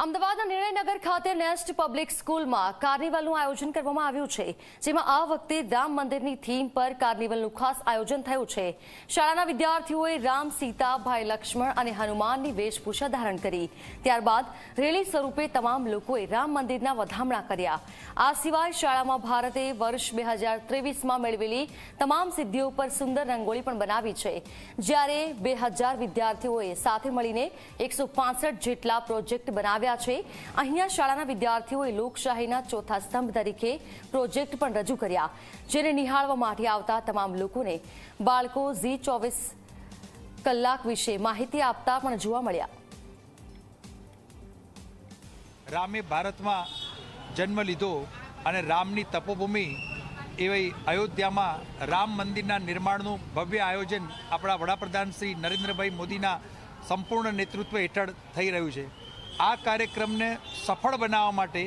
અમદાવાદના નિર્ણયનગર ખાતે nest public સ્કૂલમાં કાર્નિવલનું આયોજન કરવામાં આવ્યું છે, જેમાં આ વખતે રામ મંદિરની થીમ પર કાર્નિવલનું ખાસ આયોજન થયું છે. શાળાના વિદ્યાર્થીઓએ રામ, સીતા, ભાઈ લક્ષ્મણ અને હનુમાનની વેશભૂષા ધારણ કરી. ત્યારબાદ રેલી સ્વરૂપે તમામ લોકોએ રામ મંદિરના વધામણા કર્યા. આ સિવાય શાળામાં ભારતે વર્ષ બે હજાર ત્રેવીસમાં મેળવેલી તમામ સિદ્ધિઓ પર સુંદર રંગોળી પણ બનાવી છે. જ્યારે બે હજાર વિદ્યાર્થીઓએ સાથે મળીને એકસો જેટલા પ્રોજેક્ટ બનાવ્યા છે. અહીંયા શાળાના વિદ્યાર્થીઓએ લોકશાહીના ચોથા સ્તંભ તરીકે પ્રોજેક્ટ પણ રજૂ કર્યા, જેને નિહાળવા માટે આવતા તમામ લોકોને બાળકો ઝી ચોવીસ કલાક વિશે માહિતી આપતા પણ જોવા મળ્યા. રામે ભારતમાં જન્મ લીધો અને રામની તપોભૂમિ એવી અયોધ્યામાં રામ મંદિરના નિર્માણનું ભવ્ય આયોજન આપણા વડાપ્રધાન શ્રી નરેન્દ્રભાઈ મોદીના સંપૂર્ણ નેતૃત્વ હેઠળ થઈ રહ્યું છે. આ કાર્યક્રમને સફળ બનાવવા માટે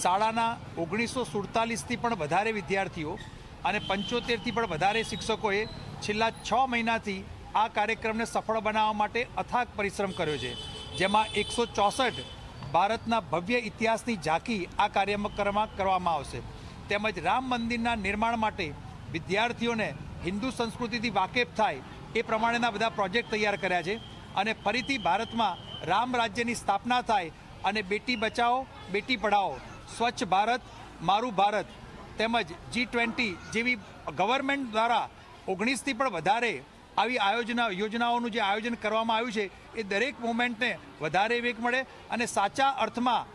શાળાના ઓગણીસો સુડતાલીસથી પણ વધારે વિદ્યાર્થીઓ અને પંચોતેરથી પણ વધારે શિક્ષકોએ છેલ્લા છ મહિનાથી આ કાર્યક્રમને સફળ બનાવવા માટે અથાગ પરિશ્રમ કર્યો છે. જેમાં એકસો ચોસઠ ભારતના ભવ્ય ઇતિહાસની ઝાંખી આ કાર્યક્રમમાં કરવામાં આવશે. તેમજ રામ મંદિરના નિર્માણ માટે વિદ્યાર્થીઓને હિન્દુ સંસ્કૃતિથી વાકેફ થાય એ પ્રમાણેના બધા પ્રોજેક્ટ તૈયાર કર્યા છે. અને ફરીથી ભારતમાં રામ રાજ્યની સ્થાપના થાય અને બેટી બચાવો, બેટી પઢાઓ, સ્વચ્છ ભારત, મારું ભારત તેમજ જી ટ્વેન્ટી જેવી ગવર્મેન્ટ દ્વારા ઓગણીસથી પણ વધારે આવી આયોજના, યોજનાઓનું જે આયોજન કરવામાં આવ્યું છે, એ દરેક મુમેન્ટને વધારે વેગ મળે અને સાચા અર્થમાં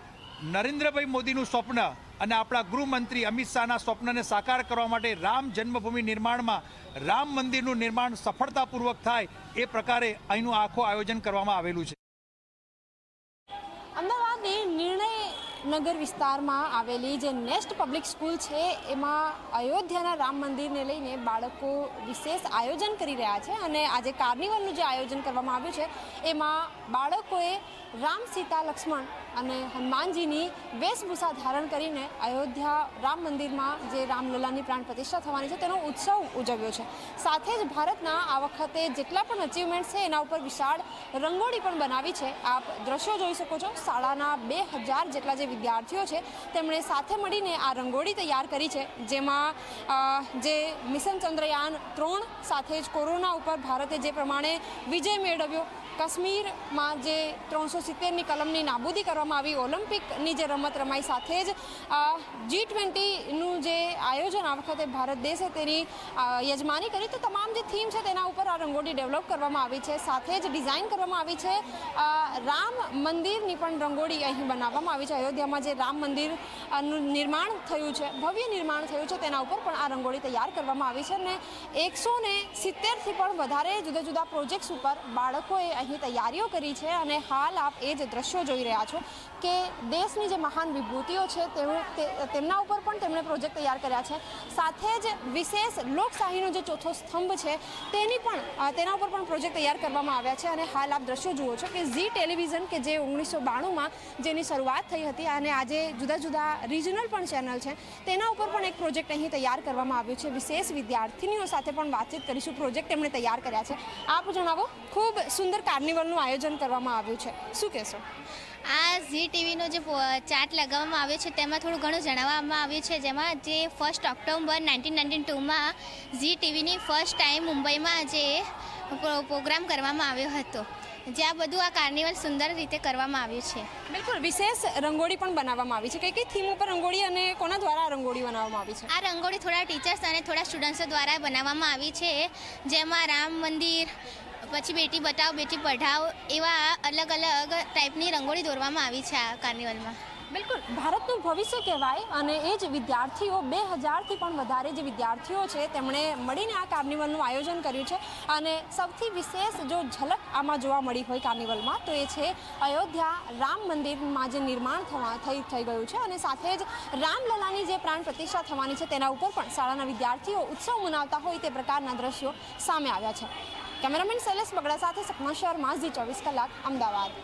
નરેન્દ્રભાઈ મોદીનું સ્વપ્ન અને આપણા ગૃહમંત્રી અમિત શાહના સ્વપ્નને સાકાર કરવા માટે રામ જન્મભૂમિ નિર્માણમાં રામ મંદિરનું નિર્માણ સફળતાપૂર્વક થાય એ પ્રકારે અહીંનું આખું આયોજન કરવામાં આવેલું છે. અમદાવાદની નિર્ણય નગર વિસ્તારમાં આવેલી જે નેસ્ટ પબ્લિક સ્કૂલ છે, એમાં અયોધ્યાના રામ મંદિરને લઈને બાળકો વિશેષ આયોજન કરી રહ્યા છે અને આજે કાર્નિવલનું જે આયોજન કરવામાં આવ્યું છે, એમાં બાળકોએ રામ સીતા લક્ષ્મણ અને હનુમાનજીની વેશભૂષા ધારણ કરીને અયોધ્યા રામ મંદિરમાં જે રામલલાની પ્રાણ પ્રતિષ્ઠા થવાની છે, તેનો ઉત્સવ ઉજવ્યો છે. સાથે જ ભારતના આ વખતે જેટલા પણ અચીવમેન્ટ છે, એના ઉપર વિશાળ રંગોળી પણ બનાવી છે. આપ દ્રશ્યો જોઈ શકો છો, શાળાના બે હજાર જેટલા જે વિદ્યાર્થીઓ છે, તેમણે સાથે મળીને આ રંગોળી તૈયાર કરી છે. જેમાં જે મિશન ચંદ્રયાન ત્રણ, સાથે જ કોરોના ઉપર ભારતે જે પ્રમાણે વિજય મેળવ્યો, કાશ્મીરમાં જે ત્રણસો સિત્તેરની કલમની નાબૂદી કરવામાં આવી. ઓલિમ્પિકની જે રમત રમાઈ સાથે જ જી ટ્વેન્ટીનું જે આયોજન આ વખતે ભારત દેશે તેની યજમાની કરી. તો તમામ જે થીમ છે તેના ઉપર આ રંગોળી ડેવલપ કરવામાં આવી છે. સાથે જ ડિઝાઇન કરવામાં આવી છે. રામ મંદિરની પણ રંગોળી અહીં બનાવવામાં આવી છે. અયોધ્યામાં જે રામ મંદિરનું નિર્માણ થયું છે, ભવ્ય નિર્માણ થયું છે, તેના ઉપર પણ આ રંગોળી તૈયાર કરવામાં આવી છે અને એકસો ને સિત્તેરથી પણ વધારે જુદા જુદા પ્રોજેક્ટ્સ ઉપર બાળકોએ અહીં તૈયારીઓ કરી છે અને હાલ આપ એ જ દ્રશ્યો જોઈ રહ્યા છો કે દેશની જે મહાન વિભૂતિઓ છે તેમના ઉપર પણ તેમણે પ્રોજેક્ટ તૈયાર કર્યા છે. સાથે જ વિશેષ લોકશાહીનો જે ચોથો સ્તંભ છે, તેની પણ તેના ઉપર પણ પ્રોજેક્ટ તૈયાર કરવામાં આવ્યા છે. અને હાલ આપ દ્રશ્યો જુઓ છો કે ઝી ટેલિવિઝન કે જે ઓગણીસો બાણુંમાં જેની શરૂઆત થઈ હતી અને આજે જુદા જુદા રિજનલ પણ ચેનલ છે, તેના ઉપર પણ એક પ્રોજેક્ટ અહીં તૈયાર કરવામાં આવ્યો છે. વિશેષ વિદ્યાર્થીનીઓ સાથે પણ વાતચીત કરીશું. પ્રોજેક્ટ તેમણે તૈયાર કર્યા છે. આપ જણાવો, ખૂબ સુંદર કાર્નિવલનું આયોજન કરવામાં આવ્યું છે. શું કહેશો? આ ઝી ટીવીનો જે ચાર્ટ લગાવવામાં આવ્યો છે તેમાં થોડું ઘણું જણાવવામાં આવ્યું છે. જેમાં જે ફર્સ્ટ ઓક્ટોબર નાઇન્ટીન નાઇન્ટી ટુમાં ઝી ટીવીની ફર્સ્ટ ટાઈમ મુંબઈમાં જે પ્રોગ્રામ કરવામાં આવ્યો હતો. જ્યાં બધું આ કાર્નિવલ સુંદર રીતે કરવામાં આવ્યું છે. બિલકુલ વિશેષ રંગોળી પણ બનાવવામાં આવી છે. કઈ કઈ થીમ ઉપર રંગોળી અને કોના દ્વારા રંગોળી બનાવવામાં આવી છે? આ રંગોળી થોડા ટીચર્સ અને થોડા સ્ટુડન્ટ્સો દ્વારા બનાવવામાં આવી છે. જેમાં રામ મંદિર પછી બેટી બચાવો, બેટી પઢાઓ એવા અલગ અલગ ટાઈપની રંગોળી દોરવામાં આવી છે આ કાર્નિવલમાં. બિલકુલ. ભારતનું ભવિષ્ય કહેવાય અને એ જ વિદ્યાર્થીઓ બે હજારથી પણ વધારે જે વિદ્યાર્થીઓ છે, તેમણે મળીને આ કાર્નિવલનું આયોજન કર્યું છે. અને સૌથી વિશેષ જો ઝલક આમાં જોવા મળી હોય કાર્નિવલમાં, તો એ છે અયોધ્યા રામ મંદિરમાં જે નિર્માણ થવા થઈ થઈ ગયું છે. અને સાથે જ રામલલાની જે પ્રાણ પ્રતિષ્ઠા થવાની છે, તેના ઉપર પણ શાળાના વિદ્યાર્થીઓ ઉત્સવ મનાવતા હોય તે પ્રકારના દ્રશ્યો સામે આવ્યા છે. કેમેરામેન શૈલેષ બગડા સાથે સપના શર્મા ઝી ચોવીસ કલાક અમદાવાદ.